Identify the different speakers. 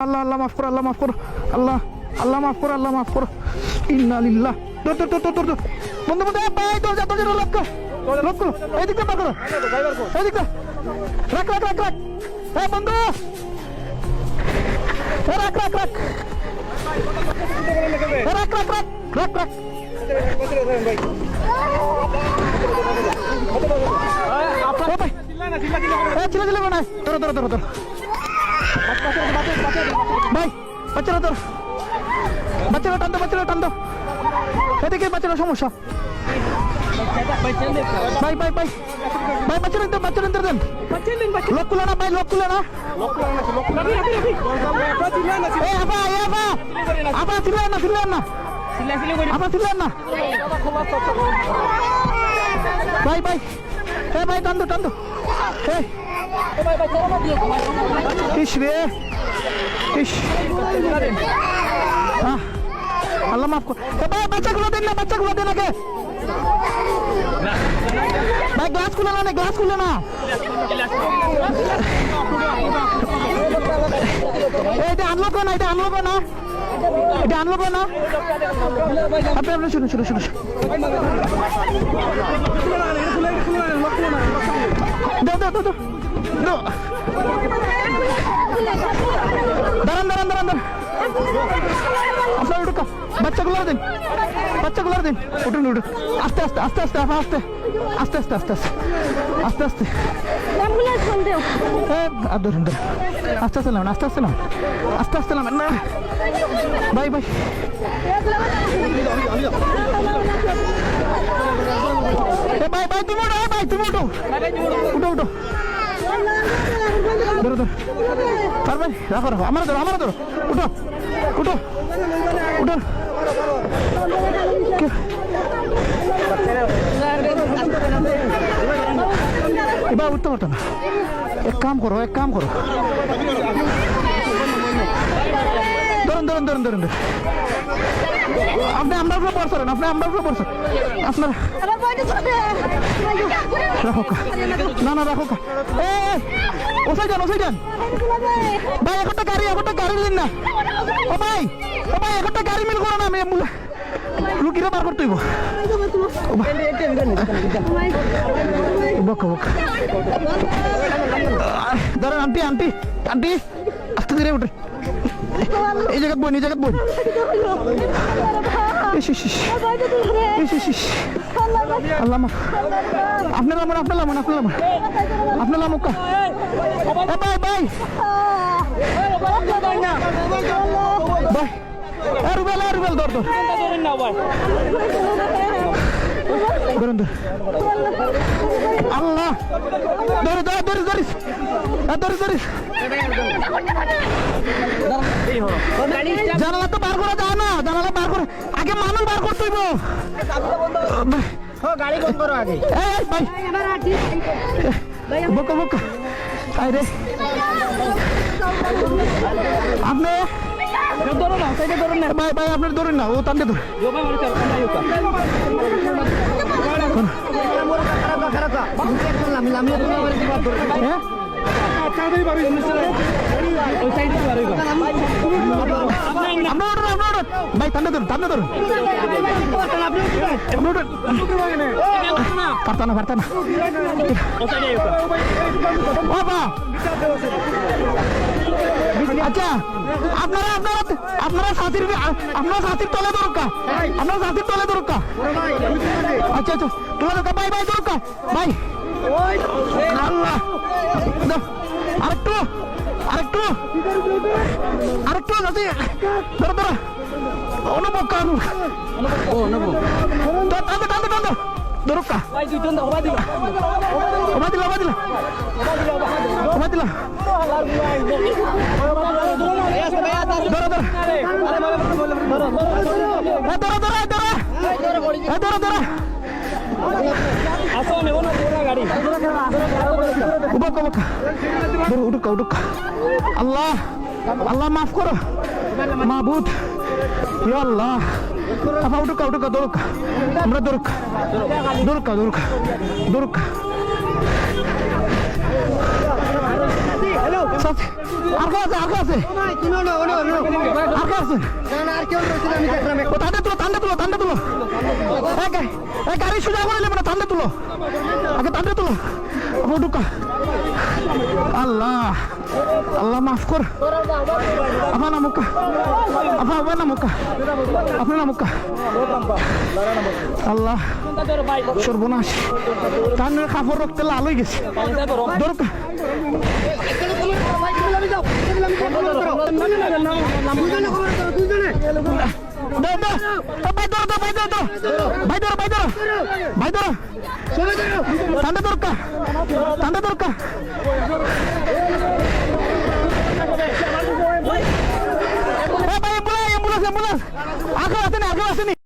Speaker 1: আল্লাহ আল্লাহ মাফ করো আল্লাহ মাফ করো আল্লাহ আল্লাহ মাফ করো আল্লাহ মাফ করো ইন্না লিল্লাহ দর দর দর দর দর বন্ধু বন্ধু ভাই দরজা দরজা লক করো লক করো এদিকটা পা করো এদিকটা রাখ রাখ রাখ রাখ এ বন্ধু রাখ রাখ রাখ রাখ রাখ রাখ রাখ ভাই, বাচ্চারা তোর বাচ্চারা টান দো, বাচ্চারা টান দো। এদিকে বাচ্চারা সমস্যা। ভাই ভাই ভাই। ভাই, বাচ্চারা দেন বাচ্চারা দেন লোক কুলে না, ভাই, লোক কুলে না। এ আবা এ আবা আবা ছিলেন না ছিলেন না। আবা ছিলেন না। ভাই ভাই। এ ভাই, টান দো টান দো। এ ইস রে। ইস। আল্লাহ মাফ কর। ভাই, বাচ্চাগুলো দেন না, বাচ্চাগুলো দেন আগে। ভাই গ্লাস খুলে না গ্লাস খুলে না। এটা আনলোক না, এটা আনলোক না। এটা আনলোক না। আপনি আপনি শুনুন শুনুন শুনুন। দাও দাও দাও দাও। দাঁড়ান দাঁড়ান দাঁড়ান দাঁড়ান। আপনার উঠুকা বাচ্চাগুলো দিন। বাচ্চাগুলো দিন। উঠুন উঠুন। আস্তে আস্তে আস্তে আস্তে আপা আস্তে আস্তে আস্তে আস্তে আস্তে। আস্তে আস্তে।
Speaker 2: অ্যাম্বুলেন্স ফোন দেও।
Speaker 1: আর ধরুন ধরুন। আস্তে আস্তে নামেন আস্তে আস্তে নামেন। আস্তে আস্তে নামেন না। ভাই এ ভাই ভাই তুমি উঠো ভাই তুমি উঠো। উঠো উঠো। ধরো ধরো। পারবে? রাখো রাখো। আমার ধরো আমার ধরো। উঠো উঠো। উঠো। এবার উঠতে পারতো না এক কাম করো এক কাম করো। ধরুন ধরুন ধরুন ধরুন আপনি আমরা উপরে পড়ছেন আপনি আমরা উপরে পড়ছেন আপনার রাখো না না রাখো এ ওসাই যান ওসাই যান। ভাই একটা গাড়ি একটা গাড়ি দিন না। ও ভাই ও ভাই একটা গাড়ি মিল করো না আমি রুগীরা বার করতে হইব। বক বক। দাঁড়ান, আন্টি আন্টি আন্টি, আস্তে ধীরে উঠে। এই জায়গাত বই এই জায়গাত বই আপনার লামন আপনার লামন আপনার লামন আপনার লামুক ভাই ভাই। এ রুবেল রুবেল দর দর ধরুন ধর আল্লাহ ধরে ধরে ধরে ধরিস ধরে ধরিস জানালা তো বার করা যায় না জানালা বার করে আগে মানুষ বার করতে হইব।
Speaker 3: গাড়ি বন্ধ করো আগে।
Speaker 1: এই ভাই। বকা বকা। আই রে। আপনি
Speaker 3: ধরো না সাইডে ধরো না।
Speaker 1: ভাই ভাই আপনার ধরুন না ও ধরে। হ্যাঁ? উঠুন ভাই টানতে ধরুন টানতে ধরুন।
Speaker 3: ও
Speaker 1: বা আচ্ছা আপনারা আপনারা আপনারা সাথীর আপনারা সাথীর তলে দরকার। আপনারা সাথীর তলে দরকার। আচ্ছা আচ্ছা। তোলা দরকার। ভাই ভাই দরকার। ভাই আল্লাহ। আরেকটু আছে ধরো ধরো। অনুভব কান
Speaker 3: ও নবো
Speaker 1: টানতে টানতে টানতে। দরকা
Speaker 3: ভাই দুইজন দাও ভাই দিবা
Speaker 1: ওমা দিলা। ওমা দিলা ওমা দিলা। ধরো ধরো। এ ধরো ধরো এ ধরো। এ ধরো ধরো।
Speaker 3: আসো নেব না পুরো গাড়ি।
Speaker 1: উবক উবক ধরো উঠুক উঠুক আল্লাহ। আল্লাহ মাফ করো। মাহবুদ আল্লাহ। আপা উঠুক উঠুক দরুক আমরা দরুক দরুক দরুক দরুক সাথী আছে, আর আছে?
Speaker 3: ভাই তুমি ওনো ওনো ওনো
Speaker 1: আর কে আছে
Speaker 3: না
Speaker 1: ঠান্ডা আল্লাহ। আল্লাহ মাফ কর। আপনার নামুকা আপনার আপনার নামুকা আপনার নামুকা আল্লাহ, সর্বনাশ। কানের কাপড় রক্তে লাল হয়ে গেছে। দরকার।
Speaker 3: ভাই তুমি নামি যাও অ্যাম্বুলেন্স
Speaker 1: আগে আসেনি আগে আসেনি